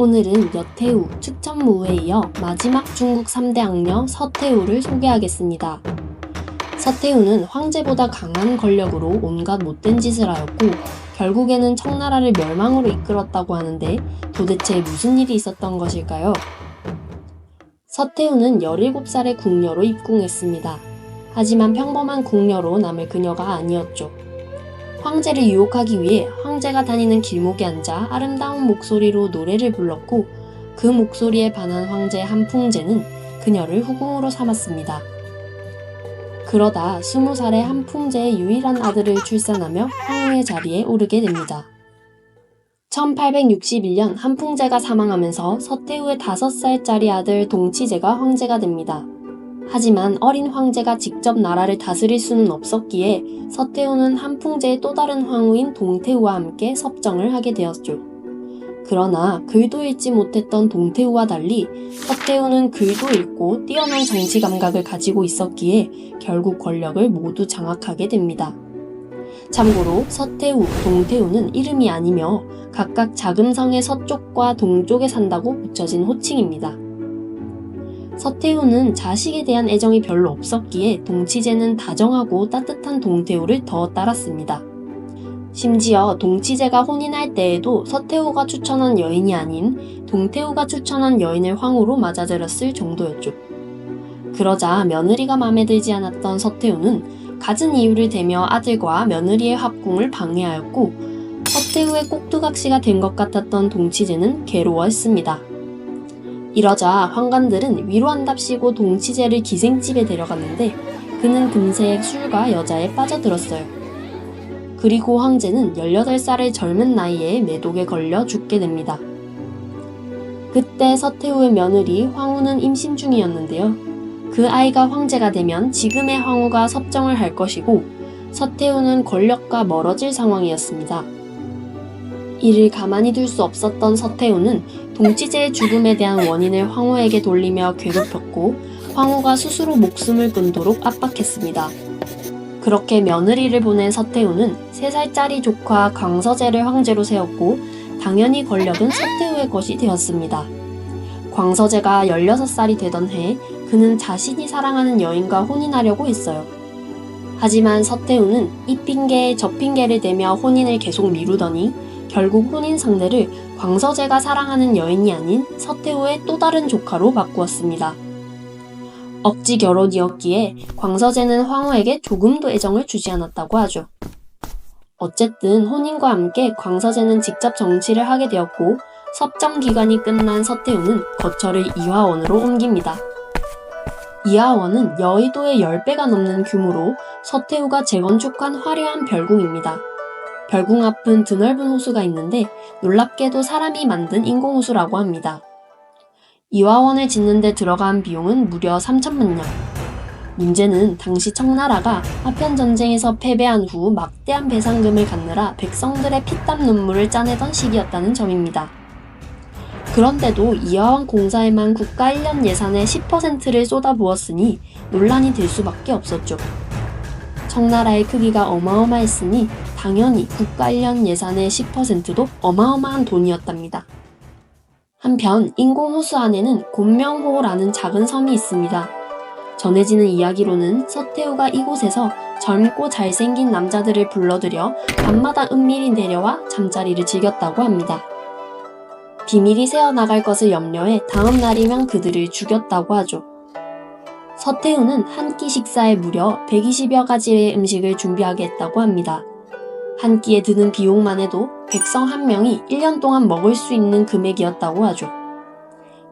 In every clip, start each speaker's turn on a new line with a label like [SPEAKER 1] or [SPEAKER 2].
[SPEAKER 1] 오늘은 여태우, 측천무에 이어 마지막 중국 3대 악녀 서태후를 소개하겠습니다. 서태후는 황제보다 강한 권력으로 온갖 못된 짓을 하였고 결국에는 청나라를 멸망으로 이끌었다고 하는데 도대체 무슨 일이 있었던 것일까요? 서태후는 17살의 궁녀로 입궁했습니다. 하지만 평범한 궁녀로 남을 그녀가 아니었죠. 황제를 유혹하기 위해 황제가 다니는 길목에 앉아 아름다운 목소리로 노래를 불렀고 그 목소리에 반한 황제 한풍제는 그녀를 후궁으로 삼았습니다. 그러다 스무 살의 한풍제의 유일한 아들을 출산하며 황후의 자리에 오르게 됩니다. 1861년 한풍제가 사망하면서 서태후의 5살짜리 아들 동치제가 황제가 됩니다. 하지만 어린 황제가 직접 나라를 다스릴 수는 없었기에 서태후는 한풍제의 또 다른 황후인 동태후와 함께 섭정을 하게 되었죠. 그러나 글도 읽지 못했던 동태후와 달리 서태후는 글도 읽고 뛰어난 정치 감각을 가지고 있었기에 결국 권력을 모두 장악하게 됩니다. 참고로 서태후, 동태후는 이름이 아니며 각각 자금성의 서쪽과 동쪽에 산다고 붙여진 호칭입니다. 서태후는 자식에 대한 애정이 별로 없었기에 동치제는 다정하고 따뜻한 동태후를 더 따랐습니다. 심지어 동치제가 혼인할 때에도 서태후가 추천한 여인이 아닌 동태후가 추천한 여인을 황후로 맞아들였을 정도였죠. 그러자 며느리가 마음에 들지 않았던 서태후는 갖은 이유를 대며 아들과 며느리의 합궁을 방해하였고 서태후의 꼭두각시가 된 것 같았던 동치제는 괴로워했습니다. 이러자 황관들은 위로한답시고 동치제를 기생집에 데려갔는데 그는 금세 술과 여자에 빠져들었어요. 그리고 황제는 18살의 젊은 나이에 매독에 걸려 죽게 됩니다. 그때 서태후의 며느리 황후는 임신 중이었는데요. 그 아이가 황제가 되면 지금의 황후가 섭정을 할 것이고 서태후는 권력과 멀어질 상황이었습니다. 이를 가만히 둘 수 없었던 서태후는 동치제의 죽음에 대한 원인을 황후에게 돌리며 괴롭혔고 황후가 스스로 목숨을 끊도록 압박했습니다. 그렇게 며느리를 보낸 서태후는 3살짜리 조카 광서제를 황제로 세웠고 당연히 권력은 서태후의 것이 되었습니다. 광서제가 16살이 되던 해 그는 자신이 사랑하는 여인과 혼인하려고 했어요. 하지만 서태후는 이 핑계에 저 핑계를 대며 혼인을 계속 미루더니 결국 혼인 상대를 광서제가 사랑하는 여인이 아닌 서태후의 또 다른 조카로 바꾸었습니다. 억지 결혼이었기에 광서제는 황후에게 조금도 애정을 주지 않았다고 하죠. 어쨌든 혼인과 함께 광서제는 직접 정치를 하게 되었고 섭정 기간이 끝난 서태후는 거처를 이화원으로 옮깁니다. 이하원은 여의도의 10배가 넘는 규모로 서태후가 재건축한 화려한 별궁입니다. 별궁 앞은 드넓은 호수가 있는데 놀랍게도 사람이 만든 인공호수라고 합니다. 이화원을 짓는 데 들어간 비용은 무려 3천만 년. 문제는 당시 청나라가 아편 전쟁에서 패배한 후 막대한 배상금을 갖느라 백성들의 피땀 눈물을 짜내던 시기였다는 점입니다. 그런데도 이화원 공사에만 국가 1년 예산의 10%를 쏟아부었으니 논란이 될 수밖에 없었죠. 청나라의 크기가 어마어마했으니 당연히 국가 1년 예산의 10%도 어마어마한 돈이었답니다. 한편 인공호수 안에는 곤명호라는 작은 섬이 있습니다. 전해지는 이야기로는 서태후가 이곳에서 젊고 잘생긴 남자들을 불러들여 밤마다 은밀히 내려와 잠자리를 즐겼다고 합니다. 비밀이 새어나갈 것을 염려해 다음 날이면 그들을 죽였다고 하죠. 서태후는 한 끼 식사에 무려 120여 가지의 음식을 준비하게 했다고 합니다. 한 끼에 드는 비용만 해도 백성 한 명이 1년 동안 먹을 수 있는 금액이었다고 하죠.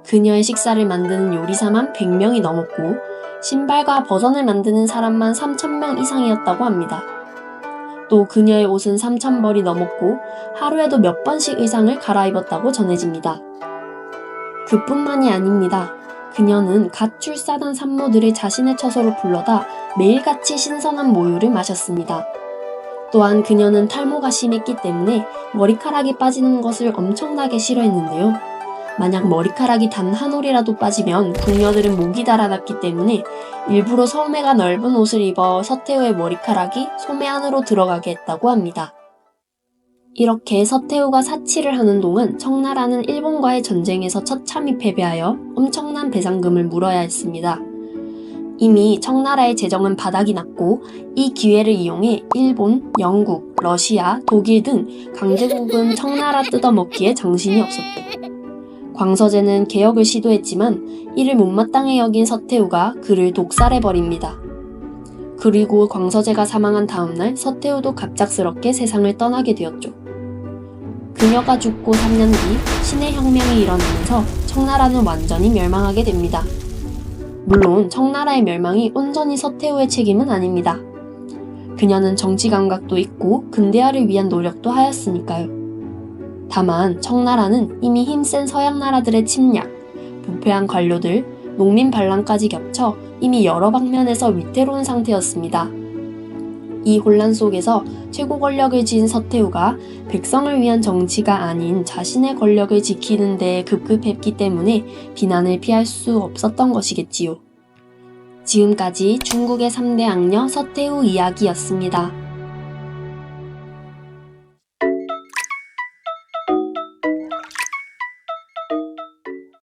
[SPEAKER 1] 그녀의 식사를 만드는 요리사만 100명이 넘었고 신발과 버선을 만드는 사람만 3,000명 이상이었다고 합니다. 또 그녀의 옷은 3,000벌이 넘었고 하루에도 몇 번씩 의상을 갈아입었다고 전해집니다. 그뿐만이 아닙니다. 그녀는 갓 출산한 산모들을 자신의 처소로 불러다 매일같이 신선한 모유를 마셨습니다. 또한 그녀는 탈모가 심했기 때문에 머리카락이 빠지는 것을 엄청나게 싫어했는데요. 만약 머리카락이 단 한 올이라도 빠지면 궁녀들은 목이 달아났기 때문에 일부러 소매가 넓은 옷을 입어 서태후의 머리카락이 소매 안으로 들어가게 했다고 합니다. 이렇게 서태후가 사치를 하는 동안 청나라는 일본과의 전쟁에서 처참히 패배하여 엄청난 배상금을 물어야 했습니다. 이미 청나라의 재정은 바닥이 났고 이 기회를 이용해 일본, 영국, 러시아, 독일 등 강대국은 청나라 뜯어먹기에 정신이 없었죠. 광서제는 개혁을 시도했지만 이를 못마땅해 여긴 서태후가 그를 독살해버립니다. 그리고 광서제가 사망한 다음날 서태후도 갑작스럽게 세상을 떠나게 되었죠. 그녀가 죽고 3년 뒤 신의 혁명이 일어나면서 청나라는 완전히 멸망하게 됩니다. 물론 청나라의 멸망이 온전히 서태후의 책임은 아닙니다. 그녀는 정치 감각도 있고 근대화를 위한 노력도 하였으니까요. 다만 청나라는 이미 힘센 서양 나라들의 침략, 부패한 관료들, 농민 반란까지 겹쳐 이미 여러 방면에서 위태로운 상태였습니다. 이 혼란 속에서 최고 권력을 지닌 서태후가 백성을 위한 정치가 아닌 자신의 권력을 지키는 데 급급했기 때문에 비난을 피할 수 없었던 것이겠지요. 지금까지 중국의 3대 악녀 서태후 이야기였습니다.